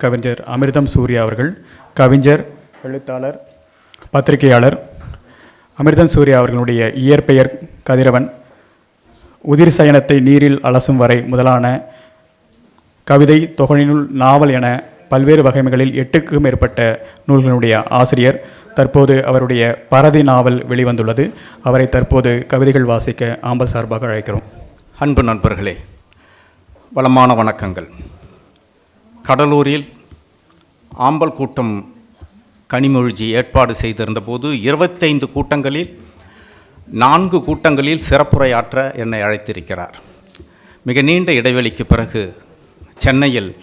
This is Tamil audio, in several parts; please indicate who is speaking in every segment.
Speaker 1: கவிஞர் அமிர்தம் சூர்யா அவர்கள் கவிஞர் எழுத்தாளர் பத்திரிகையாளர் அமிர்தம் சூர்யா அவர்களுடைய இயற்பெயர் கதிரவன் உதிர் சயனத்தை நீரில் அலசும் வரை முதலான கவிதை தொகையினுள் நாவல் என பல்வேறு வகைமைகளில் எட்டுக்கும் மேற்பட்ட நூல்களுடைய ஆசிரியர் தற்போது அவருடைய பரதி நாவல் வெளிவந்துள்ளது. அவரை தற்போது கவிதைகள் வாசிக்க ஆம்பல் சார்பாக அழைக்கிறோம்.
Speaker 2: அன்பு நண்பர்களே வளமான வணக்கங்கள். கடலூரில் ஆம்பல் கூட்டம் கனிமொழிஜி ஏற்பாடு செய்திருந்த போது இருபத்தைந்து கூட்டங்களில் நான்கு கூட்டங்களில் சிறப்புரையாற்ற என்னை அழைத்திருக்கிறார். மிக நீண்ட இடைவெளிக்கு பிறகு சென்னையில்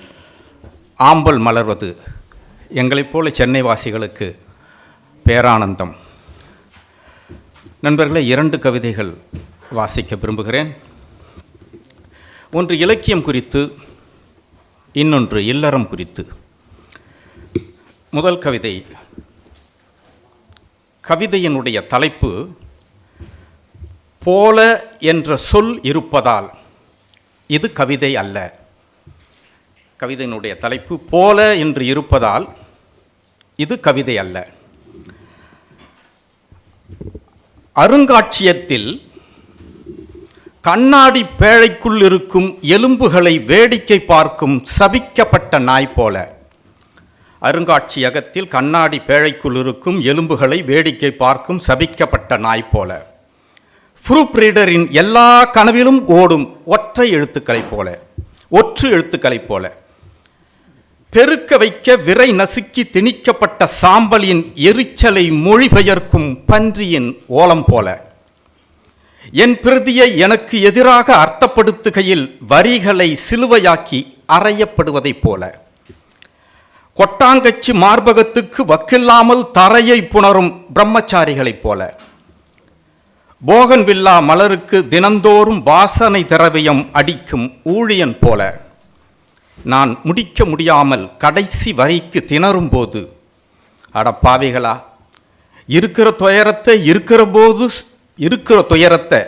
Speaker 2: ஆம்பல் மலர்வது எங்களைப் போல சென்னை வாசிகளுக்கு பேரானந்தம். நண்பர்களே இரண்டு கவிதைகள் வாசிக்க விரும்புகிறேன். ஒன்று இலக்கியம் குறித்து இன்னொன்று இல்லறம் குறித்து. முதல் கவிதை. கவிதையினுடைய தலைப்பு போல என்ற சொல் இருப்பதால் இது கவிதை அல்ல. கவிதையினுடைய தலைப்பு போல என்று இருப்பதால் இது கவிதை அல்ல. அருங்காட்சியத்தில் கண்ணாடி பேழைக்குள் இருக்கும் எலும்புகளை வேடிக்கை பார்க்கும் சபிக்கப்பட்ட நாய் போல. அருங்காட்சியகத்தில் கண்ணாடி பேழைக்குள் இருக்கும் எலும்புகளை வேடிக்கை பார்க்கும் சபிக்கப்பட்ட நாய் போல. ப்ரூப் ரீடரின் எல்லா கனவிலும் ஓடும் ஒற்றை எழுத்துக்களைப் போல. ஒற்று எழுத்துக்களைப் போல. பெருக்க வைக்க விரை நசுக்கி திணிக்கப்பட்ட சாம்பலின் எரிச்சலை மொழிபெயர்க்கும் பன்றியின் ஓலம் போல. என் பிரதியை எனக்கு எதிராக அர்த்தப்படுத்துகையில் வரிகளை சிலுவையாக்கி அறையப்படுவதைப் போல. கொட்டாங்கச்சி மார்பகத்துக்கு வக்கில்லாமல் தரையை புணரும் பிரம்மச்சாரிகளைப் போல. போகன்வில்லா மலருக்கு தினந்தோறும் வாசனை திரவியம் அடிக்கும் ஊழியன் போல. நான் முடிக்க முடியாமல் கடைசி வரைக்கு திணறும் போது அடப்பாவிகளா இருக்கிற துயரத்தை இருக்கிற போது இருக்கிற துயரத்தை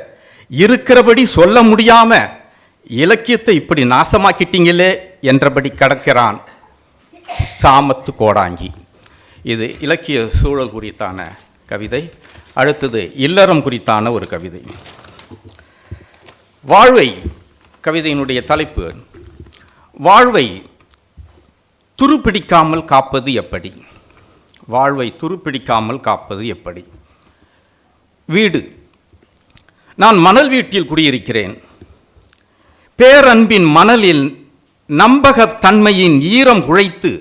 Speaker 2: இருக்கிறபடி சொல்ல முடியாமல் இலக்கியத்தை இப்படி நாசமாக்கிட்டீங்களே என்றபடி கடக்கிறான் சாமத்து கோடாங்கி. இது இலக்கிய சூழல் குறித்தான கவிதை. அடுத்தது இல்லறம் குறித்தான ஒரு கவிதை. வாழ்வை கவிதையினுடைய தலைப்பு வாழ்வை துருப்பிடிக்காமல் காப்பது எப்படி? வாழ்வை துருப்பிடிக்காமல் காப்பது எப்படி? வீடு நான் மணல் வீட்டில் குடியிருக்கிறேன். பேரன்பின் மணலில் நம்பகத்தன்மையின் ஈரம் குழைத்து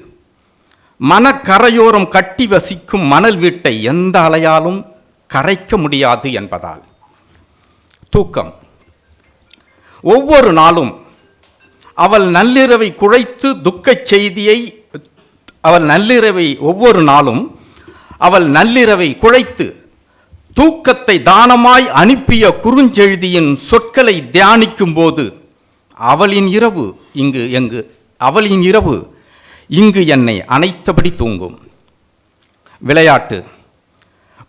Speaker 2: மனக்கரையோரம் கட்டி வசிக்கும் மணல் வீட்டை எந்த அலையாலும் கரைக்க முடியாது என்பதால். தூக்கம். ஒவ்வொரு நாளும் அவள் நள்ளிரவை குழைத்து துக்கச் செய்தியை அவள் நள்ளிரவை ஒவ்வொரு நாளும் அவள் நள்ளிரவை குழைத்து தூக்கத்தை தானமாய் அனுப்பிய குறுஞ்செழுதியின் சொற்களை தியானிக்கும் போது அவளின் இரவு இங்கு எங்கு அவளின் இரவு இங்கு என்னை அனைத்தபடி தூங்கும். விளையாட்டு.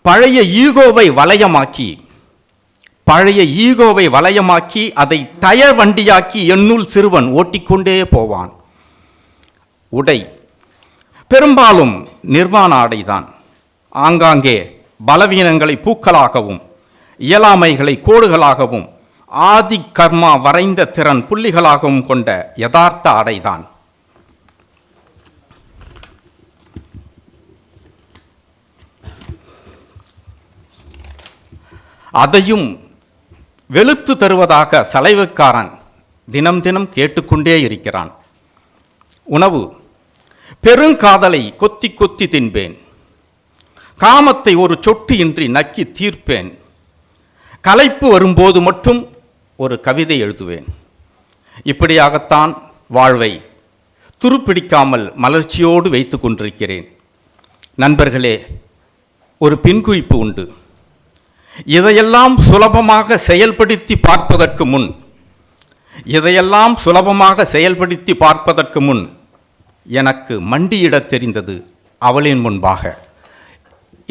Speaker 2: பழைய ஈகோவை வளையமாக்கி பழைய ஈகோவை வளையமாக்கி அதை டயர் வண்டியாக்கி என்னுள் சிறுவன் ஓட்டிக்கொண்டே போவான். உடை. பெரும்பாலும் நிர்வாண ஆடைதான். ஆங்காங்கே பலவீனங்களை பூக்களாகவும் இயலாமைகளை கோடுகளாகவும் ஆதி கர்மா வரைந்த திறன் புள்ளிகளாகவும் கொண்ட யதார்த்த அடைதான். அதையும் வெளுத்து தருவதாக சலைவுக்காரன் தினம் தினம் கேட்டுக்கொண்டே இருக்கிறான். உணவு பெருங்காதலை கொத்தி கொத்தி தின்பேன். காமத்தை ஒரு சொட்டு இன்றி நக்கி தீர்ப்பேன். களைப்பு வரும்போது மட்டும் ஒரு கவிதை எழுதுவேன். இப்படியாகத்தான் வாழ்வை துருப்பிடிக்காமல் மலர்ச்சியோடு வைத்து கொண்டிருக்கிறேன். நண்பர்களே ஒரு பின்குறிப்பு உண்டு. இதையெல்லாம் சுலபமாக செயல்படுத்தி பார்ப்பதற்கு முன் இதையெல்லாம் சுலபமாக செயல்படுத்தி பார்ப்பதற்கு முன் எனக்கு மண்டியிடத் தெரிந்தது அவளின் முன்பாக.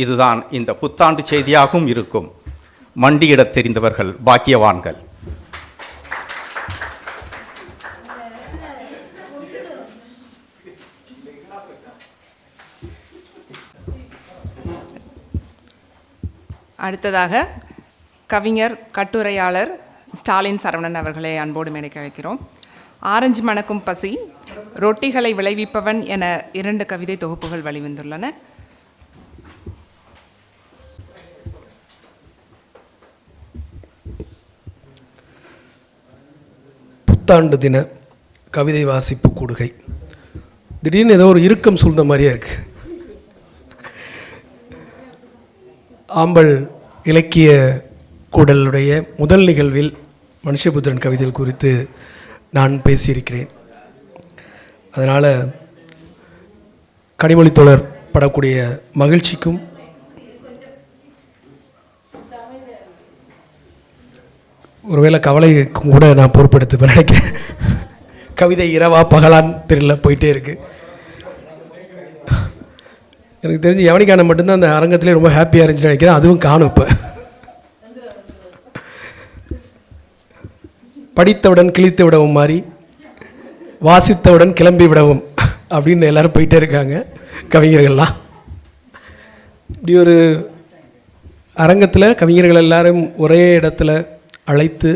Speaker 2: இதுதான் இந்த புத்தாண்டு செய்தியாகவும் இருக்கும். மண்டியிடத் தெரிந்தவர்கள் பாக்கியவான்கள்.
Speaker 3: அடுத்ததாக கவிஞர் கட்டுரையாளர் ஸ்டாலின் சரவணன் அவர்களை அன்போடு மேடைக்கு அழைக்கிறோம். ஆரஞ்சு மணக்கும் பசி ரொட்டிகளை விளைவிப்பவன் என இரண்டு கவிதை தொகுப்புகள் வெளிவந்துள்ளன.
Speaker 4: புத்தாண்டு தின கவிதை வாசிப்பு கூடுகை. திடீர்னு ஏதோ ஒரு இறுக்கம் சூழ்ந்த மாதிரியே இருக்கு. ஆம்பல் இலக்கிய கூடலுடைய முதல் நிகழ்வில் மனுஷபுத்திரன் கவிதைகள் குறித்து நான் பேசியிருக்கிறேன். அதனால் கனிமொழி தொடர் படக்கூடிய மகிழ்ச்சிக்கும் ஒருவேளை கவலைக்கும் கூட நான் பொறுப்பெடுத்து நினைக்கிறேன். கவிதை இரவா பகலான் தெரியல போயிட்டே இருக்குது எனக்கு தெரிஞ்சு யவனிக்கான மட்டும்தான் அந்த அரங்கத்திலே ரொம்ப ஹாப்பியாக இருந்துச்சுன்னு நினைக்கிறேன். அதுவும் காணும் இப்போ. படித்தவுடன் கிழித்து விடவும் மாதிரி வாசித்தவுடன் கிளம்பி விடவும் அப்படின்னு எல்லாரும் போயிட்டே இருக்காங்க கவிஞர்கள்லாம். இப்படி ஒரு அரங்கத்தில் கவிஞர்கள் எல்லாரும் ஒரே இடத்துல அழைத்து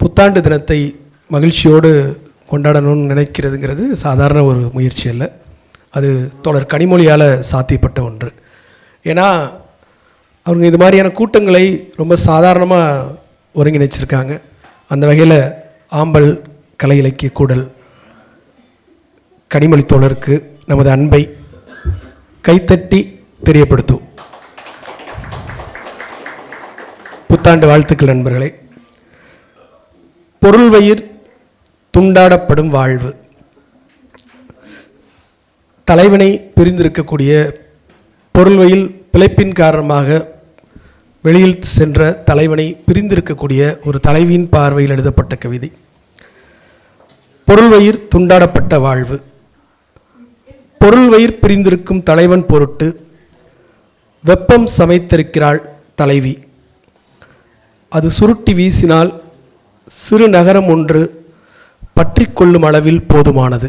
Speaker 4: புத்தாண்டு தினத்தை மகிழ்ச்சியோடு கொண்டாடணும்னு நினைக்கிறதுங்கிறது சாதாரண ஒரு முயற்சி அல்ல. அது தொடர் கனிமொழியால் சாத்தியப்பட்ட ஒன்று. ஏன்னா அவங்க இது மாதிரியான கூட்டங்களை ரொம்ப சாதாரணமாக ஒருங்கிணைச்சிருக்காங்க. அந்த வகையில் ஆம்பல் கலை இலக்கிய கூடல் கனிமொழி தோழருக்கு நமது அன்பை கைத்தட்டி தெரியப்படுத்தும் புத்தாண்டு வாழ்த்துக்கள் நண்பர்களே. பொருள்வயிர் துண்டாடப்படும் வாழ்வு. தலைவனை பிரிந்திருக்கக்கூடிய பொருள்வயில் பிழைப்பின் காரணமாக வெளியில் சென்ற தலைவனை பிரிந்திருக்கக்கூடிய ஒரு தலைவியின் பார்வையில் எழுதப்பட்ட கவிதை. பொருள்வயிர் துண்டாடப்பட்ட வாழ்வு. பொருள்வயிர் பிரிந்திருக்கும் தலைவன் பொருட்டு வெப்பம் சமைத்திருக்கிறாள் தலைவி. அது சுருட்டி வீசினால் சிறு நகரம் ஒன்று பற்றி கொள்ளும் அளவில் போதுமானது.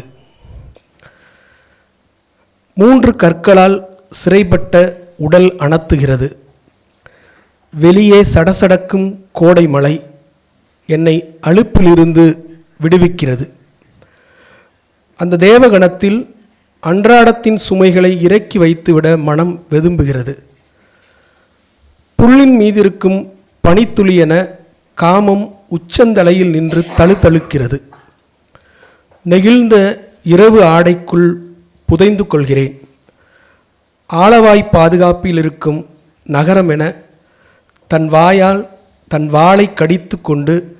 Speaker 4: மூன்று கற்களால் சிறைப்பட்ட உடல் அணத்துகிறது வெளியே சடசடக்கும் கோடை மழை என்னை அழுப்பிலிருந்து விடுவிக்கிறது. அந்த தேவகணத்தில் அன்றாடத்தின் சுமைகளை இறக்கி வைத்துவிட மனம் வெதும்புகிறது. புல்லின் மீதிருக்கும் பனித்துளியென காமம் உச்சந்தலையில் நின்று தழுத்தழுக்கிறது நெகிழ்ந்த இரவு ஆடைக்குள் புதைந்து கொள்கிறேன். ஆளவாய் பாதுகாப்பில் இருக்கும் நகரம் என தன் வாயால் தன் வாளை கடித்து கொண்டு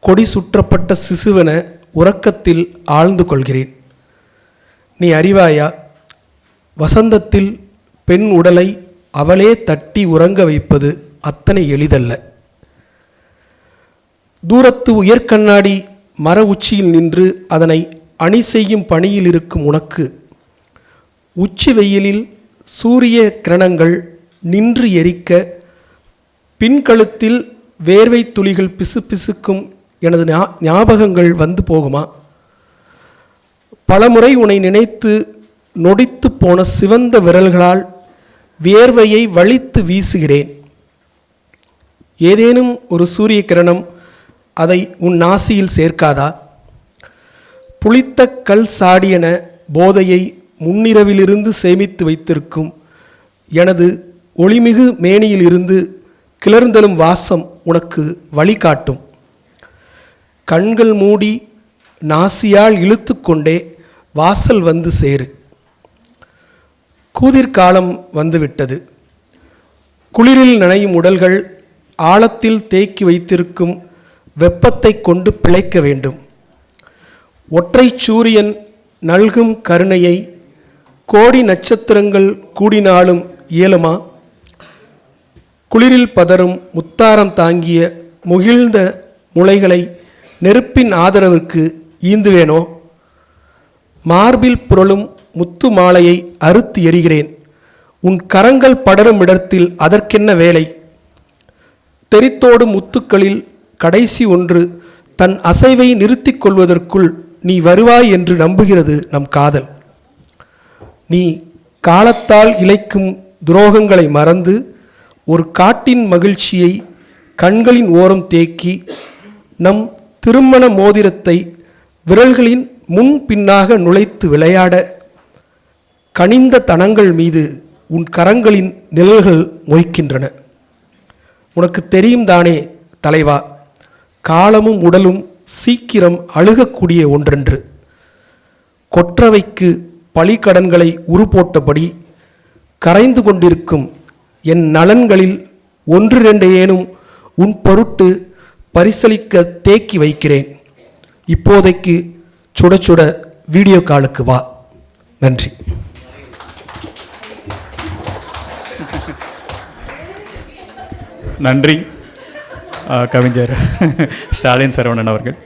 Speaker 4: கொடி சுற்றப்பட்ட சிசுவென உறக்கத்தில் ஆழ்ந்து கொள்கிறேன். நீ அறிவாயா? வசந்தத்தில் பெண் உடலை அவளே தட்டி உறங்க வைப்பது அத்தனை எளிதல்ல. தூரத்து உயர்கண்ணாடி மர உச்சியில் நின்று அதனை அணி செய்யும் பணியில் இருக்கும் உனக்கு. உச்சி வெயிலில் சூரிய கிரணங்கள் நின்று எரிக்க பின்கழுத்தில் வேர்வை துளிகள் பிசு பிசுக்கும் எனது ஞா- ஞாபகங்கள் வந்து போகுமா? பலமுறை உன்னை நினைத்து நொடித்து போன சிவந்த விரல்களால் வியர்வையை வலித்து வீசுகிறேன். ஏதேனும் ஒரு சூரிய கிரணம் அதை உன் நாசியில் சேர்க்காதா? புளித்த கல் சாடியன போதையை முன்னிரவிலிருந்து சேமித்து வைத்திருக்கும் எனது ஒளிமிகு மேனியிலிருந்து கிளர்ந்தெழும் வாசம் உனக்கு வழிகாட்டும். கண்கள் மூடி நாசியால் இழுத்துக்கொண்டே வாசல் வந்து சேரு. கூதிர்காலம் வந்துவிட்டது. குளிரில் நனையும் உடல்கள் ஆழத்தில் தேக்கி வைத்திருக்கும் வெப்பத்தை கொண்டு பிழைக்க வேண்டும். ஒற்றை சூரியன் நல்கும் கருணையை கோடி நட்சத்திரங்கள் கூடினாலும் இயலுமா? குளிரில் பதறும் முத்தாரம் தாங்கிய முகிழ்ந்த முளைகளை நெருப்பின் ஆதரவிற்கு ஈந்துவேனோ? மார்பில் புரளும் முத்து மாலையை அறுத்து எறிகிறேன். உன் கரங்கள் படரும் இடத்தில் அதற்கென்ன வேலை? தெரித்தோடும் முத்துக்களில் கடைசி ஒன்று தன் அசைவை நிறுத்திக் கொள்வதற்குள் நீ வருவாய் என்று நம்புகிறது நம் காதல். நீ காலத்தால் இழைக்கும் துரோகங்களை மறந்து ஒரு காட்டின் மகிழ்ச்சியை கண்களின் ஓரம் தேக்கி நம் திருமண மோதிரத்தை விரல்களின் முன் பின்னாக நுழைத்து விளையாட கனிந்த தனங்கள் மீது உன் கரங்களின் நிழல்கள் மொய்க்கின்றன. உனக்கு தெரியும் தானே தலைவா. காலமும் உடலும் சீக்கிரம் அழுகக்கூடிய ஒன்றென்று. கொற்றவைக்கு பழிக்கடன்களை உருப்போட்டபடி கரைந்து கொண்டிருக்கும் என் நலன்களில் ஒன்று ரெண்டு ஏனும் உன் பொருட்டு பரிசளிக்க தேக்கி வைக்கிறேன். இப்போதைக்கு சுட சுட வீடியோ காலுக்கு வா. நன்றி.
Speaker 1: நன்றி. கவிஞர் ஸ்டாலின் சரவணன் அவர்கள்.